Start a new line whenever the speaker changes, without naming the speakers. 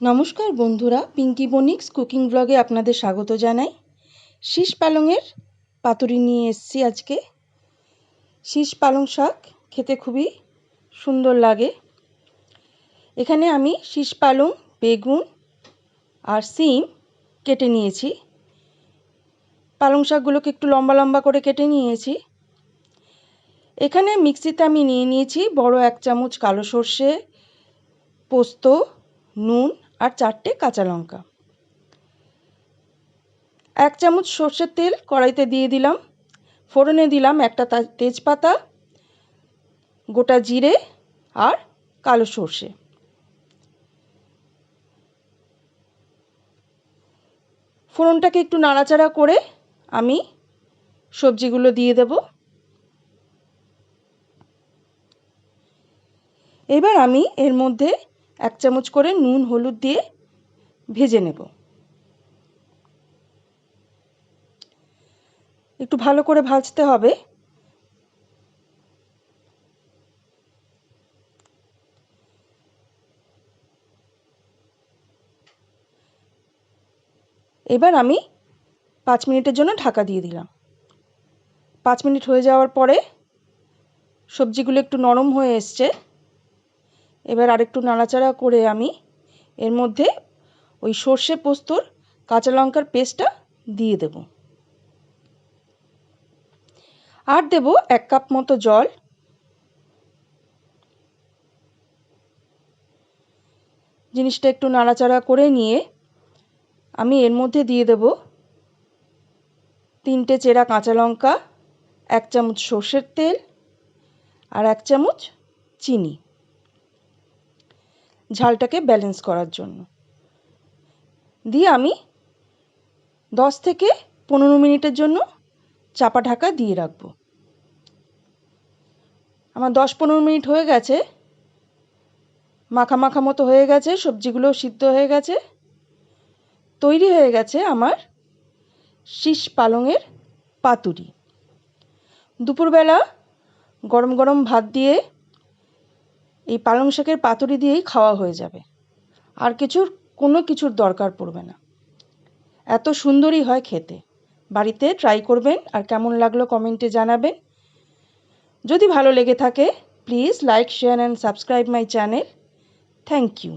নমস্কার বন্ধুরা পিঙ্কি বনিক্স কুকিং ব্লগে আপনাদের স্বাগত জানাই। শীষ পালংয়ের পাতুরি নিয়ে এসেছি আজকে। শীষ পালং শাক খেতে খুবই সুন্দর লাগে। এখানে আমি শীষ পালং, বেগুন আর সিম কেটে নিয়েছি। পালং শাকগুলোকে একটু লম্বা লম্বা করে কেটে নিয়েছি। এখানে মিক্সিতে আমি নিয়ে নিয়েছি বড় এক চামচ কালো সর্ষে, পোস্ত, নুন আর চারটে কাঁচা লঙ্কা। এক চামচ সর্ষের তেল কড়াইতে দিয়ে দিলাম। ফোড়নে দিলাম একটা তেজপাতা, গোটা জিরে আর কালো সর্ষে। ফোড়নটাকে একটু নাড়াচাড়া করে আমি সবজিগুলো দিয়ে দেব। এবার আমি এর মধ্যে এক চামচ করে নুন, হলুদ দিয়ে ভেজে নেব। একটু ভালো করে ভাজতে হবে। এবার আমি পাঁচ মিনিটের জন্য ঢাকা দিয়ে দিলাম। পাঁচ মিনিট হয়ে যাওয়ার পরে সবজিগুলো একটু নরম হয়ে এসছে। এবার আরেকটু নাড়াচাড়া করে আমি এর মধ্যে ওই সর্ষে পোস্তর কাঁচা লঙ্কার পেস্টটা দিয়ে দেব। আর দেব এক কাপ মতো জল। জিনিসটা একটু নাড়াচাড়া করে নিয়ে আমি এর মধ্যে দিয়ে দেব তিনটে চেরা কাঁচা লঙ্কা, এক চামচ সর্ষের তেল আর এক চামচ চিনি। ঝালটাকে ব্যালেন্স করার জন্য। দিয়ে আমি দশ থেকে পনেরো মিনিটের জন্য চাপা ঢাকা দিয়ে রাখব। আমার দশ পনেরো মিনিট হয়ে গেছে। মাখা মাখা মতো হয়ে গেছে সবজিগুলো সিদ্ধ হয়ে গেছে। তৈরি হয়ে গেছে আমার শীষ পালংয়ের পাতুরি। দুপুরবেলা গরম গরম ভাত দিয়ে এই পালং শাকের পাতুরি দিয়েই খাওয়া হয়ে যাবে। আর কিছুর, কোনো কিছুর দরকার পড়বে না। এত সুন্দরই হয় খেতে। বাড়িতে ট্রাই করবেন আর কেমন লাগল কমেন্টে জানাবেন। যদি ভালো লেগে থাকে please like share and subscribe my channel thank you